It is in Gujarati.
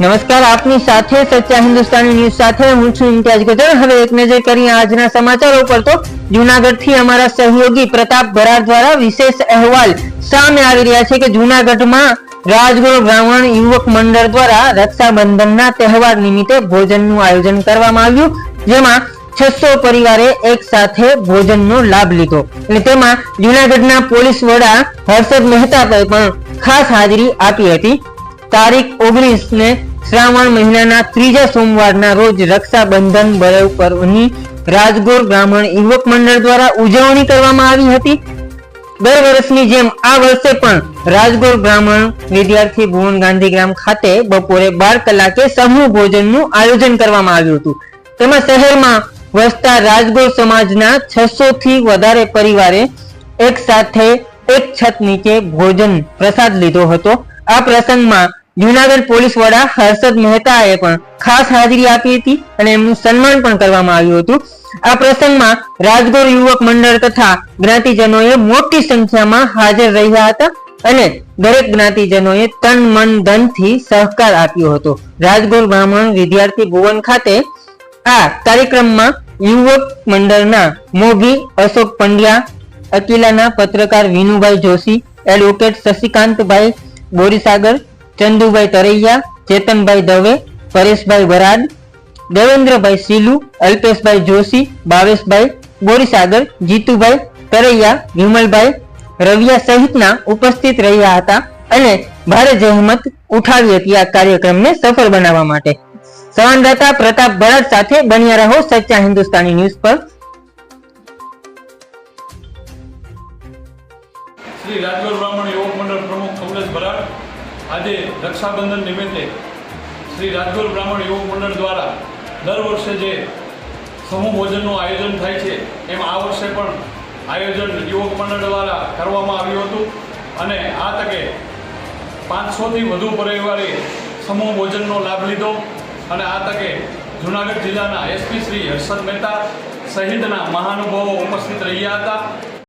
નમસ્કાર, આપની સાથે સચ્ચા હિન્દુસ્તાની ન્યૂઝ સાથે હું છું ઇમ્તિયાજ ગજર. હવે એક નજર કરીએ આજના સમાચારો પર તો જૂનાગઢથી અમારા સહયોગી પ્રતાપ ભરાર દ્વારા વિશેષ અહેવાલ સામે આવી રહ્યા છે કે જૂનાગઢમાં રાજગુરુ બ્રાહ્મણ યુવક મંડળ દ્વારા રક્ષાબંધનના તહેવાર નિમિત્તે ભોજનનું આયોજન કરવામાં આવ્યું, જેમાં છસો પરિવારે એક સાથે ભોજનનો લાભ લીધો. અને તેમાં જૂનાગઢના પોલીસ વડા હર્ષદ મહેતાએ પણ ખાસ હાજરી આપી હતી. તારીખ ઓગણીસ ને શ્રાવણ મહિનાના ત્રીજા સોમવારના રોજ રક્ષાબંધન બળવ પર્વની રાજગોર બ્રાહ્મણ યુવક મંડળ દ્વારા ઉજવણી કરવામાં આવી હતી. દર વર્ષની જેમ આ વર્ષે પણ રાજગોર બ્રાહ્મણ વિદ્યાર્થી ભુવન ગાંધીગ્રામ ખાતે બપોરે બાર કલાકે સમૂહ ભોજનનું આયોજન કરવામાં આવ્યું હતું. તેમાં શહેરમાં વસતા રાજગોર સમાજના છસો થી વધારે પરિવારે એક સાથે એક છત નીચે ભોજન પ્રસાદ લીધો હતો. આ પ્રસંગમાં જૂનાગઢ પોલીસ વડા હર્ષદ મહેતાએ પણ ખાસ હાજરી આપી હતી અને એમનું સન્માન પણ કરવામાં આવ્યું હતું. આ પ્રસંગમાં રાજગોર યુવક મંડળ તથા જ્ઞાતિજનોએ મોટી સંખ્યામાં હાજર રહ્યા હતા અને દરેક જ્ઞાતિજનોએ તન, મન, ધનથી સહકાર આપ્યો હતો. રાજગોર બ્રાહ્મણ વિદ્યાર્થી ભુવન ખાતે આ કાર્યક્રમમાં યુવક મંડળના મોભી અશોક પંડ્યા, અકીલાના પત્રકાર વિનુભાઈ જોશી, એડવોકેટ શશિકાંતભાઈ બોરીસાગર ચંદુભાઈ તરૈયા, ચેતનભાઈ દવે, પરેશભાઈ વરાડ, દેવેન્દ્રભાઈ સિલુ અલ્પેશભાઈ જોશી ભાવેશભાઈ બોરીસાગર જીતુભાઈ તરૈયા, વિમલભાઈ રવિયા સહિતના ઉપસ્થિત રહ્યા હતા અને ભારે જહેમત ઉઠાવી હતી આ કાર્યક્રમને સફળ બનાવવા માટે. સંવાદદાતા પ્રતાપ ભરત સાથે બન્યા રહો સચ્ચા હિન્દુસ્તાની ન્યૂઝ પર. શ્રી રાજગોર બ્રાહ્મણ યુવક મંડળ પ્રમુખ કમલેશ ભરાડ આજે રક્ષાબંધન નિમિત્તે શ્રી રાજગોર બ્રાહ્મણ યુવક મંડળ દ્વારા દર વર્ષે જે સમૂહ ભોજનનું આયોજન થાય છે, એમ આ વર્ષે પણ આયોજન યુવક મંડળ દ્વારા કરવામાં આવ્યું હતું અને આ તકે પાંચસોથી વધુ પરિવારે સમૂહ ભોજનનો લાભ લીધો અને આ તકે જૂનાગઢ જિલ્લાના એસપી શ્રી હર્ષદ મહેતા સહિતના મહાનુભાવો ઉપસ્થિત રહ્યા હતા.